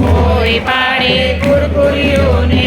ওই পারে কুরকুরিও নে